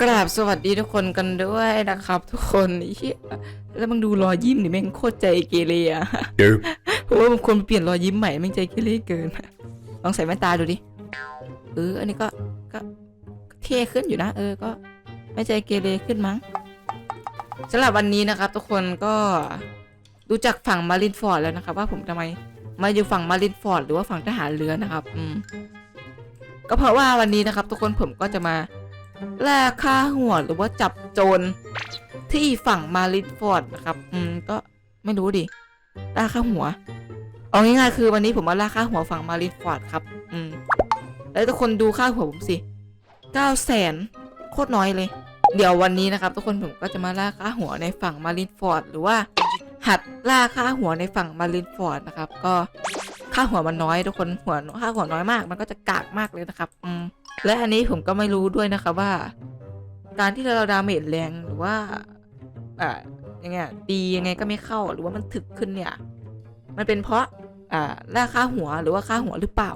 กราบสวัสดีทุกคนกันด้วยนะครับ ทุกคนเฮียแล้วมึงดูรอยยิ้มนี่แม่งโคตรใจเกเรอะ Derp. เพราะว่าบางคนเปลี่ยนรอยยิ้มใหม่แม่งใจเกเรเกินลองใส่แว่นตาดูดิเอออันนี้ก็ก็ก็เท่ขึ้นอยู่นะ เออก็ไม่ใจเกเรขึ้นมั้งสำหรับวันนี้นะครับ ทุกคนก็รู้จักฝั่งมารินฟอร์ดแล้วนะครับ ว่าผมทำไมมาอยู่ฝั่งมารินฟอร์ดหรือว่าฝั่งทหารเรือนะครับ อืมก็เพราะว่าวันนี้นะครับ ทุกคนผมก็จะมา ล่าฆ่าหัวหรือว่าจับโจรที่ฝั่งมารินฟอร์ดนะครับ อืม ก็ไม่รู้ดิล่าฆ่าหัว เอาง่ายๆคือวันนี้ผมมาล่าฆ่าหัวฝั่งมารินฟอร์ดครับ อืม แล้วทุกคนดูค่าหัวผมสิเก้าแสนโคตรน้อยเลย เดี๋ยววันนี้นะครับ ทุกคนผมก็จะมาล่าค่าหัวในฝั่งมารินฟอร์ดหรือว่า หัดล่าค่าหัวในฝั่งมารินฟอร์ดนะครับ ก็ค่าหัวมันน้อย ทุกคนหัวค่าหัวน้อยมาก มันก็จะกากมากเลยนะครับ อืม และอันนี้ผมก็ไม่รู้ด้วยนะครับว่า การที่เราดาเมจแรงหรือว่าอ่ายังไงตียังไงก็ไม่เข้าหรือว่ามันถึกขึ้นเนี่ย มันเป็นเพราะอ่าล่าค่าหัวหรือว่าค่าหัวหรือเปล่า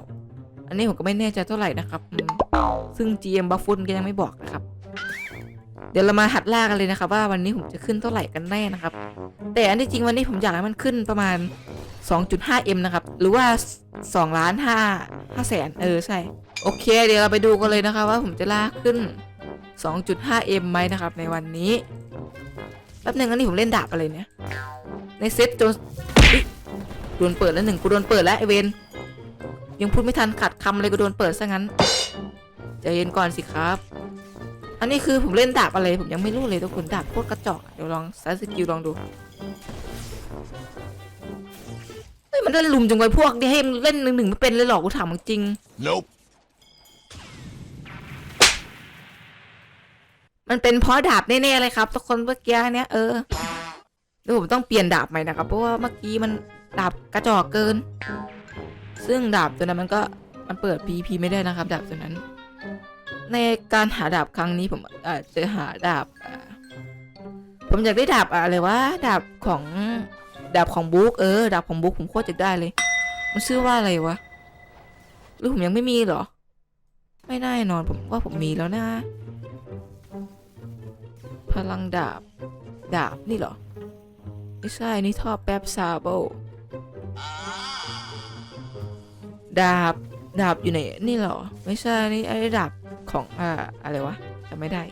อันนี้ผมก็ไม่แน่ใจเท่าไหร่นะครับ ซึ่ง GM บัฟฟุนก็ยังไม่บอกนะครับ เดี๋ยวเรามาหัดล่ากันเลยนะครับ ว่าวันนี้ผมจะขึ้นเท่าไหร่กันแน่นะครับ แต่อันที่จริงวันนี้ผมอยากให้มันขึ้นประมาณ 2.5M นะครับ หรือว่า2ล้าน5 5แสนเออใช่ โอเค เดี๋ยวเราไปดูกันเลยนะคะว่าผมจะลากขึ้น 2.5M ไหมนะครับ ในวันนี้แป๊บหนึงอันนี้ผมเล่นดาบอะไรเนี่ย ในเซตจนโดนเปิดแล้วหนึ่งกูโดนเปิดแล้วไอเวนยังพูดไม่ทันขัดคำเลยกูโดนเปิดซะงั้นใจเย็นก่อนสิครับ อันนี้คือผมเล่นดาบอะไรผมยังไม่รู้เลยทุกคนดาบโคตรกระจอกเดี๋ยวลองใช้สกิลลองดูเฮ้ยมันเล่นลุมจังไว้พวกนี่ให้เล่นหนึ่งหนึ่งไม่เป็นเลยหรอกกูถามจริง Nope. มันเป็นเพราะดาบแน่ๆเลยครับทุกคนเมื่อกี้เนี้ยเออเดี๋ยวผมต้องเปลี่ยนดาบใหม่นะครับเพราะว่าเมื่อกี้มันดาบกระจอกเกิน ซึ่งดาบตัวนั้นมันก็มันเปิด PVP ไม่ได้นะครับ ดาบตัวนั้น ในการหาดาบครั้งนี้ผมอาจจะหาดาบผมอยากได้ดาบอะไรวะดาบของดาบของบุ๊กเออดาบของบุ๊กผมโคตรจะได้เลย มันชื่อว่าอะไรวะหรือผมยังไม่มีเหรอ ไม่แน่นอนผมว่าผมมีแล้วนะ พลังดาบ ดาบนี่เหรอ ไม่ใช่ นี่ท่อแป๊บซาโบดาบ ดาบอยู่ไหน นี่เหรอ ไม่ใช่ นี่ไอ้ดาบของอ่าอะไรวะจำไม่ได้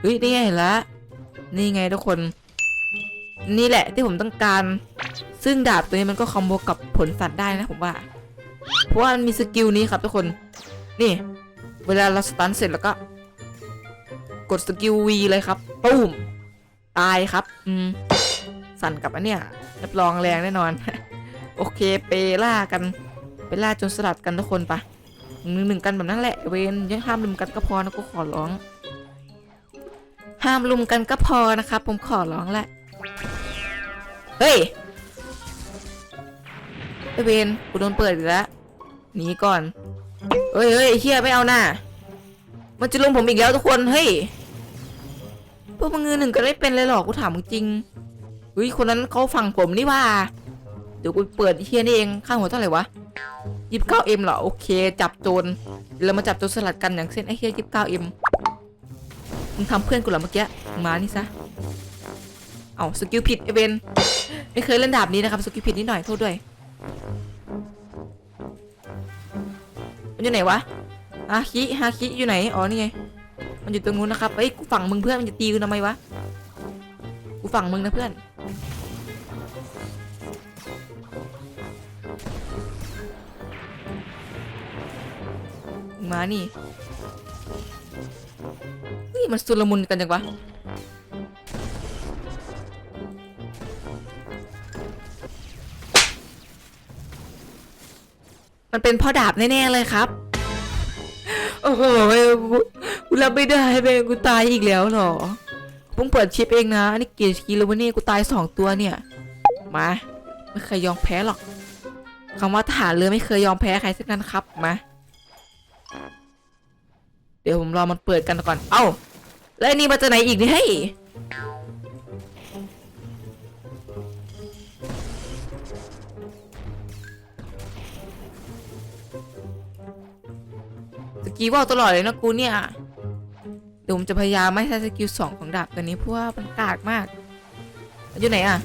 เฮ้ยนี่ไงเห็นละนี่ไงทุกคน นี่แหละที่ผมต้องการ ซึ่งดาบตัวนี้มันก็คอมโบกับผลสัตว์ได้นะผมว่า เพราะว่ามันมีสกิลนี้ครับทุกคน นี่ เวลาเราสตันเสร็จแล้วก็ กดสกิล V เลยครับปุ้มตายครับ อืม สั่นกับอันเนี้ยรับรองแรงแน่นอน โอเคไปล่ากันไปล่าจนสลัดกันทุกคนปะหนึ่งหนึ่งกันแบบนั้นแหละเวนยังห้ามลุมกันก็พอนะกูขอร้อง ห้ามลุมกันก็พอนะครับผมขอร้องแหละเฮ้ยไอเวนกูโดนเปิดอีกแล้วหนีก่อนเฮ้ยเฮ้ยเฮียไม่เอาหน้ามันจะลุมผมอีกแล้วทุกคนเฮ้ย พวกมึงเงินหนึ่งก็ได้เป็นเลยหรอกกูถามจริงเฮ้ยคนนั้นเขาฝั่งผมนี่ว่า เดี๋ยวกูเปิดเฮียนี่เองค่าหัวเท่าไหร่วะยี่สิบเก้าเอ็มเหรอโอเค จับโจรเรามาจับโจรสลัดกันอย่างเช่นไอ้เฮียยี่สิบเก้าเอ็มมึงทำเพื่อนกูเหรอเมื่อกี้มานี่ซะเอาสกิลผิดไอเวนไม่เคยเล่นดาบนี้นะครับสกิลผิดนิดหน่อยโทษด้วยมันอยู่ไหนวะฮาคิฮาคิอยู่ไหนอ๋อนี่ไง มันอยู่ตรงนู้นนะครับเอ้ยกูฝั่งมึงเพื่อนมันจะตีกูทำไมวะกูฝั่งมึงนะเพื่อนมานี่เฮ้ยมันสุลมุนกันจังวะมันเป็นพ่อดาบแน่ ๆ เลยครับ โอ้โห กูรับไม่ได้เบงกูตายอีกแล้วเหรอเพิ่งเปิดชิปเองนะอันนี้กี่กิโลวะเนี่ยกูตายสองตัวเนี่ย มาไม่เคยยอมแพ้หรอกคำว่าทหารเรือไม่เคยยอมแพ้ใครสักนั้นครับมาเดี๋ยวผมรอมันเปิดกันก่อน เอ้า แล้วอ้นี่มาจากไหนอีกนี่ยเฮ้ยสกีว่าตลอดเลยนะกูเนี่ย ดี๋ยวผมจะพยายามไม่ใช้สกิลสองของดาบตัวนี้เพราะว่ามันกากมาก อยู่ไหนอะ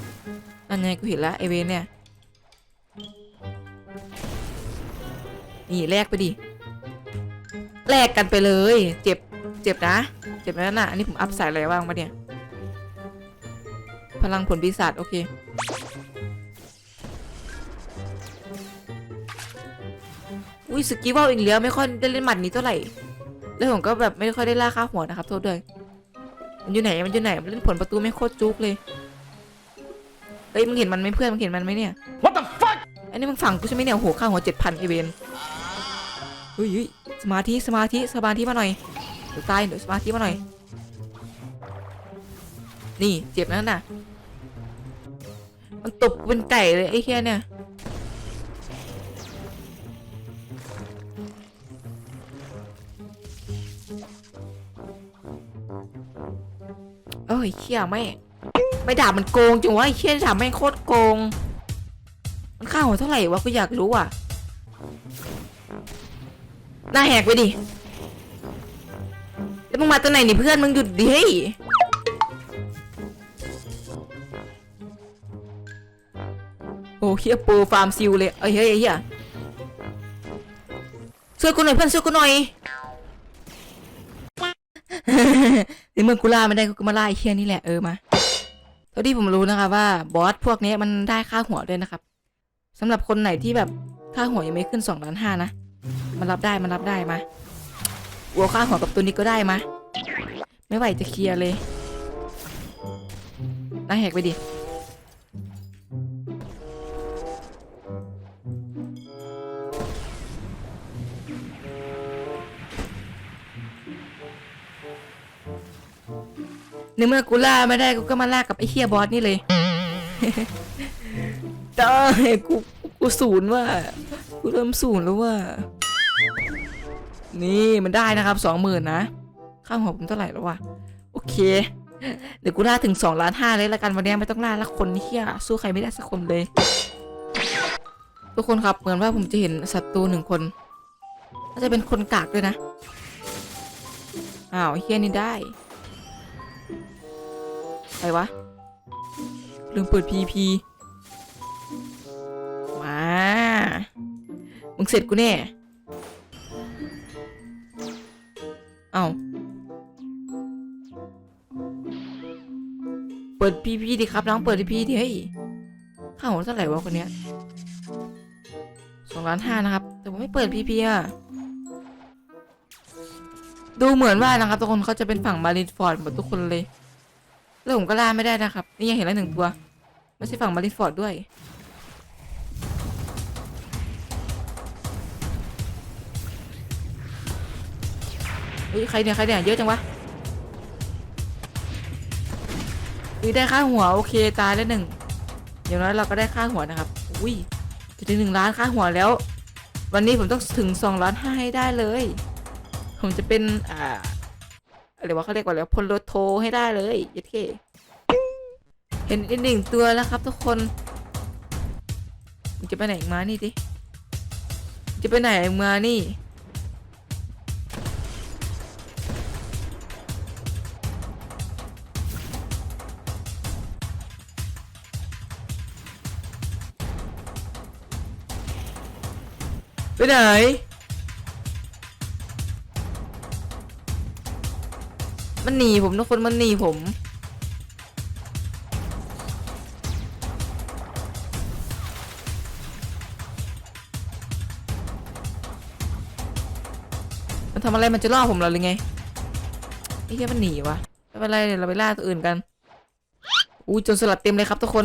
นั่นไงกูเห็นแล้วไอเวนเนี่ย นี่แลกไปดิ แลกกันไปเลย เจ็บ เจ็บนะ เจ็บนั่นน่ะอันนี้ผมอัพใส่อะไรบ้างมาเนี่ย พลังผลปีศาจโอเคอุ้ยสกีว่าอีกแล้วไม่ค่อยได้เล่นหมัดนี้เท่าไหร่ แล้วผมก็แบบไม่ค่อยได้ล่าค่าหัวนะครับโทษด้วยมันอยู่ไหนมันอยู่ไหนมันเล่นผลประตูไม่โคตรจุกเลยเฮ้ยมึงเห็นมันไหมเพื่อนมึงเห็นมันไหมเนี่ย What the fuck อันนี้มึงฝั่งกูใช่ไหมเนี่ยโอ้โหค่าหัวเจ็ดพันไอเวนเฮ้ยเฮ้ยสมาธิสมาธิสมาธิมาหน่อยเดี๋ยวตายเดี๋ยวสมาธิมาหน่อย นี่เจ็บนั่นน่ะ มันตบเป็นไก่เลยไอ้เฮียเนี่ย ยเชี่ยไม่ไม่ด่ามันโกงจังวะไอ้เชี่ยด่าไม่งโคตรโกง มันค่าหัวเท่าไหร่วะกูอยากรู้อะหน้าแหกไปดิแล้วมึงมาตัวไหนนี่เพื่อนมึงหยุดดิเฮ้ยโอ้เฮียโปรฟาร์มซิลเลยเอ้ยเฮ้ยเฮียช่วยกูหน่อยเพื่อนช่วยกูหน่อย ในเมื่อกูล่าไม่ได้กูก็มาล่าไอ้เฮียนี่แหละเออมาเท่าที่ผมรู้นะคะว่าบอสพวกนี้มันได้ค่าหัวด้วยนะครับสำหรับคนไหนที่แบบค่าหัวยังไม่ขึ้นสองล้านห้านะมันรับได้มันรับได้มาหัวค่าหัวกับตัวนี้ก็ได้มาไม่ไหวจะเคลียร์เลยน่าแหกไปดิ ในเมื่อกูล่าไม่ได้กูก็มาล่ากับไอ้เฮียบอสนี่เลยได้กูกูศูนย์ว่ากูเริ่มศูนย์แล้วว่า นี่มันได้นะครับสองหมื่นนะค่าหัวผมเท่าไหร่แล้ววะโอเค เดี๋ยวกูล่าถึงสองล้านห้าเลยละกันวันนี้ไม่ต้องล่าละคนเฮียสู้ใครไม่ได้สักคนเลย ทุกคนครับเหมือนว่าผมจะเห็นศัตรูหนึ่งคนน่าจะเป็นคนกากด้วยนะอ้าวเฮียนี่ได้ ใครวะลืมเปิดพีพีมา มึงเสร็จกูแน่ เอาเปิดพีพีดิครับน้องเปิดพีพีดิเฮ้ยข้าวหัวเท่าไหร่วะคนเนี้ยสองล้านห้านะครับ แต่ผมไม่เปิดพีพีอะดูเหมือนว่านะครับทุกคนเขาจะเป็นฝั่งมารินฟอร์ดหมดทุกคนเลย แล้วผมก็ล่าไม่ได้นะครับ นี่ยังเห็นแล้วหนึ่งตัว ไม่ใช่ฝั่งมาริฟอร์ดด้วย เฮ้ย ใครเนี่ย ใครเนี่ย เยอะจังวะอุ้ยได้ค่าหัว โอเค ตายแล้วหนึ่งอย่างน้อยเราก็ได้ค่าหัวนะครับ อุ้ยจะถึงหนึ่งล้านค่าหัวแล้ว วันนี้ผมต้องถึงสองล้านห้าให้ได้เลย ผมจะเป็นอ่า อะไรวะเขาเรียกว่าอะไรวะพลโทให้ได้เลยยัดเคเห็นอีกหนึ่งตัวแล้วครับทุกคนมึงจะไปไหนมานี่ดิจะไปไหนมานี่ไปไหน มันหนีผมทุกคนมันหนีผมมันทำอะไรมันจะล่อผมเราหรือไงไอ้เหี้ยมันหนีวะไม่เป็นไรเดี๋ยวเราไปล่าตัวอื่นกันอู้จนสลัดเต็มเลยครับทุกคน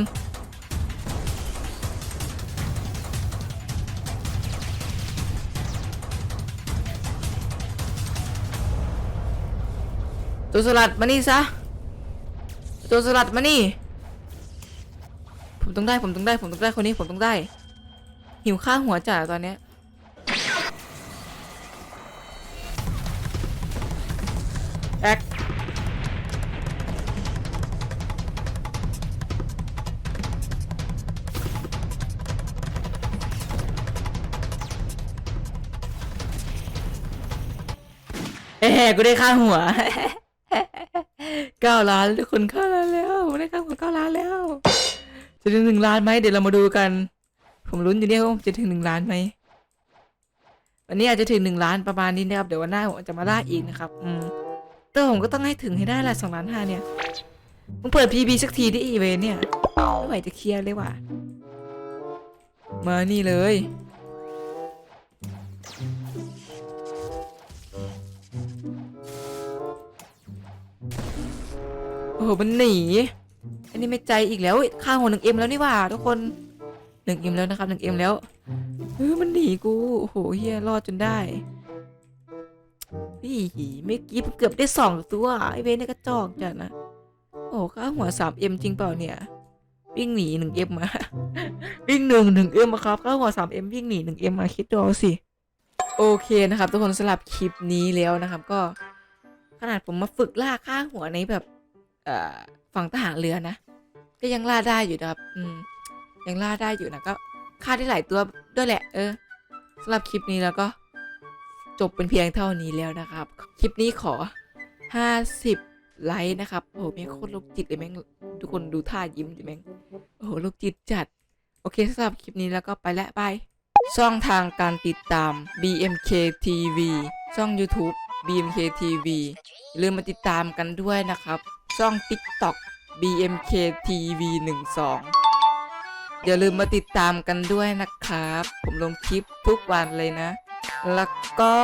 ตัวสลัดมานี่ซะ ตัวสลัดมานี่ ผมต้องได้ผมต้องได้ผมต้องได้คนนี้ผมต้องได้ หิวข้าหัวจ่าตอนเนี้ยแอกเอ้กูได้ข้าหัว เก้าล้านทุกคนเก้าล้านแล้วผมได้ครับผมเก้าล้านแล้ว จะถึงหนึ่งล้านไหมเดี๋ยวเรามาดูกัน ผมลุ้นอยู่เนี่ยว่าจะถึงหนึ่งล้านไหมวันนี้อาจจะถึงหนึ่งล้านประมาณนี้นะครับเดี๋ยววันหน้าผมจะมาล่าอีกนะครับ อืมแต่ผมก็ต้องให้ถึงให้ได้ละสองล้านห้าเนี่ยมึงเปิดพีบีสักทีดิอีเวนเนี่ยไม่ไหวจะเคลียร์เลยว่ะมานี่เลย หมันหนี อันนี้ไม่ใจอีกแล้วเฮ้ยค่าหัวหนึ่งเอ็มแล้วนี่ว่าทุกคนหนึ่งเอ็มแล้วนะครับหนึ่งเอ็มแล้วเออมันหนีกูโอ้โหเฮียรอดจนได้พี่เมื่อกี้เกือบได้สองตัวไอเวนนี่กระจอกจัดนะโอ้โหค่าหัวสามเอ็มจริงเปล่าเนี่ยวิ่งหนีหนึ่งเอ็มมาวิ่งหนึ่งหนึ่งเอ็มครับค่าหัวสามเอ็มวิ่งหนีหนึ่งเอ็มมาคิดดูเอาสิโอเคนะครับทุกคนสำหรับคลิปนี้แล้วนะครับก็ขนาดผมมาฝึกล่าค่าหัวในแบบ เอ่อฝั่งทหารเรือนะ ก็ยังล่าได้อยู่นะครับ อืม ยังล่าได้อยู่นะก็ฆ่าได้หลายตัวด้วยแหละ เออสำหรับคลิปนี้แล้วก็ จบเป็นเพียงเท่านี้แล้วนะครับ คลิปนี้ขอ 50 ไลค์นะครับ โอ้โหแม่งโคตรโรคจิตเลยแม่งทุกคนดูท่ายิ้มดิแม่ง โอ้โหโรคจิตจัด โอเคสำหรับคลิปนี้แล้วก็ไปแล้วบายช่องทางการติดตาม BMK TV ช่อง YouTube BMK TV อย่าลืมมาติดตามกันด้วยนะครับ ช่อง TikTok BMK TV 12อย่าลืมมาติดตามกันด้วยนะครับ ผมลงคลิปทุกวันเลยนะ แล้วก็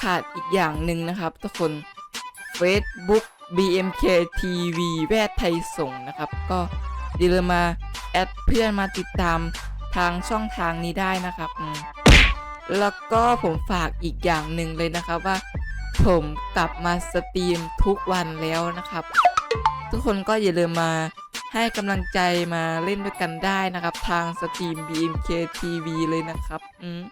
ขาดอีกอย่างหนึ่งนะครับทุกคน Facebook BMK TV แวดไทยส่งนะครับ ก็อย่าลืมมาแอดเพื่อนมาติดตามทางช่องทางนี้ได้นะครับ แล้วก็ผมฝากอีกอย่างหนึ่งเลยนะครับว่า ผมกลับมาสตรีมทุกวันแล้วนะครับ ทุกคนก็อย่าลืมมาให้กำลังใจมาเล่นด้วยกันได้นะครับ ทางสตรีม BMK TV เลยนะครับ อืม